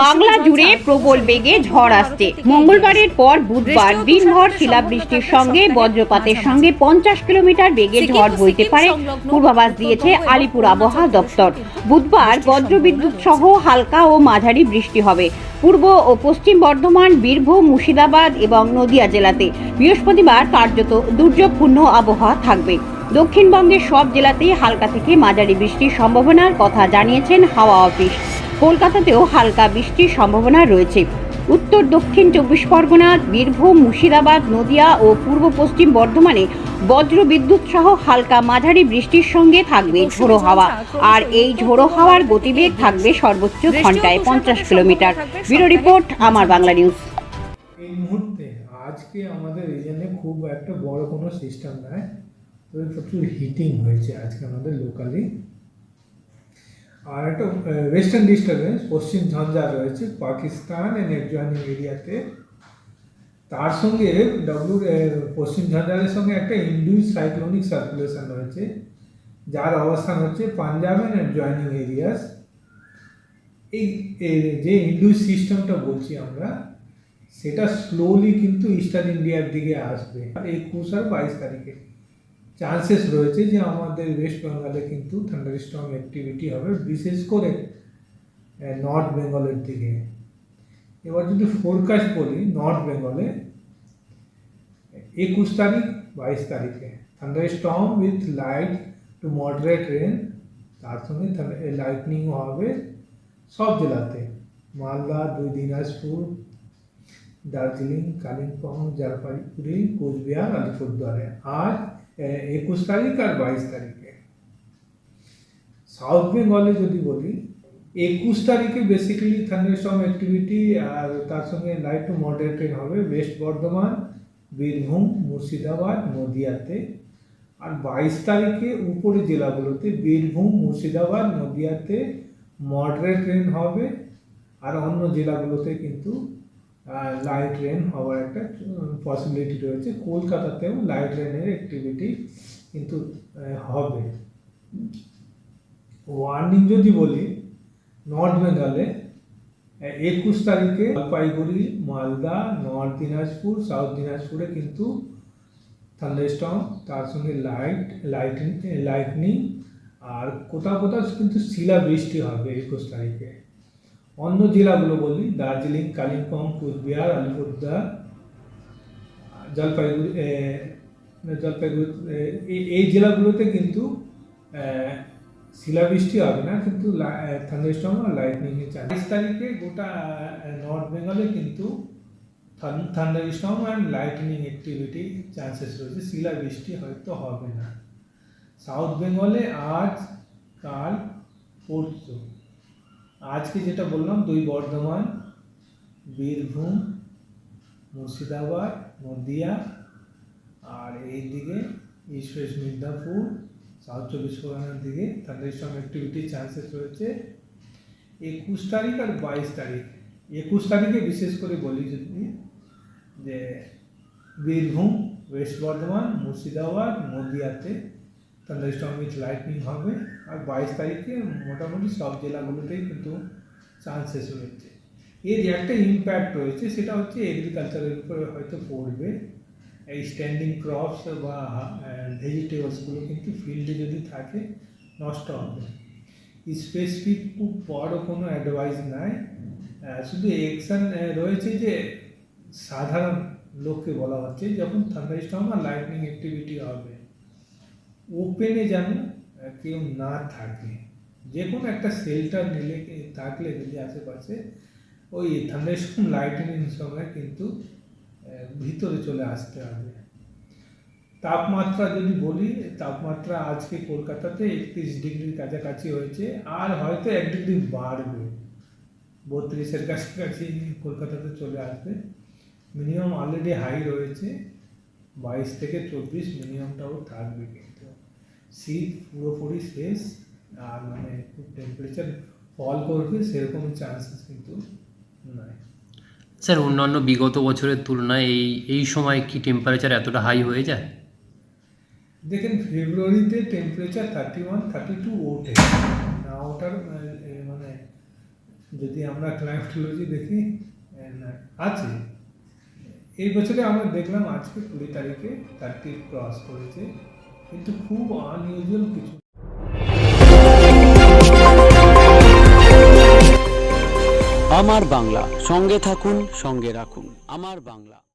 বাংলা জুড়ে প্রবল বেগে ঝড় আসছে। মঙ্গলবারের পর বুধবার দিনভর শিলাবৃষ্টির সঙ্গে বজ্রপাতের সঙ্গে পঞ্চাশ কিলোমিটার বেগে ঝড় বইতে পারে পূর্বাভাস দিয়েছে আলিপুর আবহাওয়া দপ্তর। বুধবার বজ্রবিদ্যুৎ সহ হালকা ও মাঝারি বৃষ্টি হবে। পূর্ব ও পশ্চিম বর্ধমান বীরভূম মুর্শিদাবাদ এবং নদিয়া জেলাতে বৃহস্পতিবার কার্যত দুর্যোগপূর্ণ আবহাওয়া থাকবে। দক্ষিণবঙ্গের সব জেলাতেই হালকা থেকে মাঝারি বৃষ্টির সম্ভাবনার কথা জানিয়েছেন হাওয়া অফিস। কলকাতাতেও হালকা বৃষ্টির সম্ভাবনা রয়েছে। উত্তর দক্ষিণ চব্বিশ পরগনা বীরভূম মুর্শিদাবাদ নদিয়া ও পূর্ব পশ্চিম বর্ধমানে বজ্র বিদ্যুৎ সহ হালকা মাঝারি বৃষ্টির সঙ্গে থাকবে ঝোড়ো হাওয়া। আর এই ঝোড়ো হাওয়ার গতিবেগ থাকবে সর্বোচ্চ ঘন্টায় পঞ্চাশ কিলোমিটার। ব্যুরো রিপোর্ট আমার বাংলা নিউজ। এই মুহূর্তে আজকে আমাদের রিজনে খুব একটা বড় কোনো সিস্টেম নয়। তবে প্রচুর হিটিং হয়েছে আজকে আমাদের লোকালি আর একটা ওয়েস্টার্ন ডিস্টার্বেন্স পশ্চিম ঝঞ্ঝা রয়েছে, পাকিস্তান অ্যান্ড অ্যাডজয়নিং এরিয়াতে তার সঙ্গে ডব্লিউ পশ্চিম ঝঞ্ঝারের সঙ্গে একটা ইন্ডিউস সাইক্লোনিক সার্কুলেশন রয়েছে, যার অবস্থান হচ্ছে পাঞ্জাব অ্যান্ড অ্যাডজয়নিং এরিয়াস এই এই যে ইন্ডিউস সিস্টেমটা বলছি আমরা, সেটা স্লোলি কিন্তু ইস্টার্ন ইন্ডিয়ার দিকে আসবে। একুশ আর বাইশ তারিখে। চান্সেস রয়েছে যে আমাদের ওয়েস্ট বেঙ্গলে কিন্তু থান্ডারস্টর্ম অ্যাক্টিভিটি হবে, বিশেষ করে নর্থ বেঙ্গলের দিকে। এবার যদি ফোরকাস্ট বলি, নর্থ বেঙ্গলে, একুশ তারিখ, বাইশ তারিখে। Thunderstorm with light to moderate rain, তার সঙ্গে লাইটনিংও হবে সব জেলাতে। মালদা, দুই দিনাজপুর দার্জিলিং, কালিম্পং, জলপাইগুড়ি, কোচবিহার, আলিপুরদুয়ারে। আর একুশ তারিখ আর বাইশ তারিখে। সাউথ বেঙ্গলে যদি বলি, একুশ তারিখে বেসিক্যালি থান্ডারস্টর্ম অ্যাক্টিভিটি আর তার সঙ্গে লাইট টু মডারেটেড হবে ওয়েস্ট বর্ধমান বীরভূম, মুর্শিদাবাদ, নদিয়াতে। আর বাইশ তারিখে উপরে জেলাগুলোতে বীরভূম, মুর্শিদাবাদ, নদিয়াতে মডারেট রেন হবে। আর অন্য জেলাগুলোতে কিন্তু লাইট রেন হওয়ার একটা পসিবিলিটি রয়েছে। কলকাতাতেও লাইট রেনের অ্যাক্টিভিটি কিন্তু হবে। ওয়ার্নিং যদি বলি নর্থ বেঙ্গলে একুশ তারিখে জলপাইগুড়ি, মালদা নর্থ দিনাজপুর সাউথ দিনাজপুরে কিন্তু থান্ডারস্টর্ম তার সঙ্গে লাইট লাইটিং লাইটনিং আর কোথাও কোথাও কিন্তু শিলা বৃষ্টি হবে একুশ তারিখে। অন্য জেলাগুলো বলি, দার্জিলিং, কালিম্পং, কুচবিহার, আলিপুরদুয়ার, জলপাইগুড়ি জলপাইগুড়ি এই- জেলাগুলোতে কিন্তু শিলাবৃষ্টি হবে না, কিন্তু থান্ডারস্টর্ম আর লাইটনিং এর চান্স তারিখে গোটা নর্থ বেঙ্গলে কিন্তু thunderstorm and lightning activity chances রয়েছে। শিলাবৃষ্টি হয়তো হবে না। সাউথ বেঙ্গলে আজ, কাল, পরশু। আজকে যেটা বললাম, দুই বর্ধমান, বীরভূম, মুর্শিদাবাদ, নদিয়া, আর এই দিকে ইস্ট মিদনাপুর সাউথ চব্বিশ পরগনার দিকে থান্ডারস্টর্ম অ্যাক্টিভিটি চান্সেস রয়েছে। একুশ তারিখ আর বাইশ তারিখ। একুশ তারিখে বিশেষ করে বলি যদি, যে বীরভূম ওয়েস্ট বর্ধমান, মুর্শিদাবাদ, নদিয়াতে থান্ডারস্টর্ম উইথ লাইটনিং হবে। আর বাইশ তারিখে মোটামুটি সব জেলাগুলোতেই কিন্তু চান্সেস রয়েছে। এর যে একটা ইম্প্যাক্ট রয়েছে, সেটা হচ্ছে এগ্রিকালচারের উপরে হয়তো পড়বে। এই স্ট্যান্ডিং ক্রপস বা ভেজিটেবলসগুলো কিন্তু ফিল্ডে যদি থাকে, নষ্ট হবে। স্পেসিফিক খুব বড় কোনো অ্যাডভাইস নাই। শুধু একশন রয়েছে যে সাধারণ লোককে বলা হচ্ছে, যখন থান্ডারস্টর্ম আর লাইটনিং অ্যাক্টিভিটি হবে ওপেনে যেন কেউ না থাকে। যে কোনো একটা শেল্টার নিলে, থাকলে যদি আশেপাশে ওই থান্ডারস্টর্ম লাইটনিং সময় কিন্তু ভিতরে চলে আসতে হবে। তাপমাত্রা যদি বলি, তাপমাত্রা আজকে কলকাতাতে একত্রিশ ডিগ্রির কাছাকাছি হয়েছে, আর হয়তো এক ডিগ্রি বাড়বে। বত্রিশের কাছাকাছি কলকাতাতে চলে আসবে। মিনিমাম অলরেডি হাই রয়েছে। বাইশ থেকে চব্বিশ মিনিমামটাও থাকবে শীত পুরোপুরি শেষ আর মানে খুব টেম্পারেচার ফল করবে সেরকম চান্সেস কিন্তু নাই। স্যার অন্যান্য বিগত বছরের তুলনায় এই এই সময় কি টেম্পারেচার এতটা হাই হয়ে যায়? দেখেন ফেব্রুয়ারিতে temperature thirty one thirty two ওঠে। না ওঠার মানে যদি আমরা ক্লাইমেটোলজি দেখি আছে। এই বছরে আমরা দেখলাম আজকে কুড়ি তারিখে থার্টি ক্রস করেছে। কিন্তু খুব আনইউজুয়াল কিছু। আমার বাংলা সঙ্গে থাকুন সঙ্গে রাখুন। আমার বাংলা।